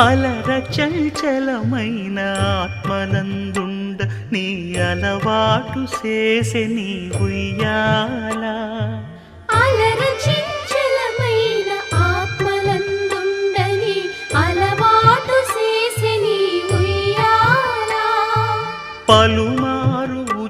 అలర చంచలమైన ఆత్మలందుండ నీ అలవాటు చేసే నీ ఉయ్యాల. అలర చంచలమైన ఆత్మలందుండని అలవాటు చేసెని ఉయ్యాల. పలుమారు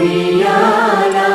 കുറിയാല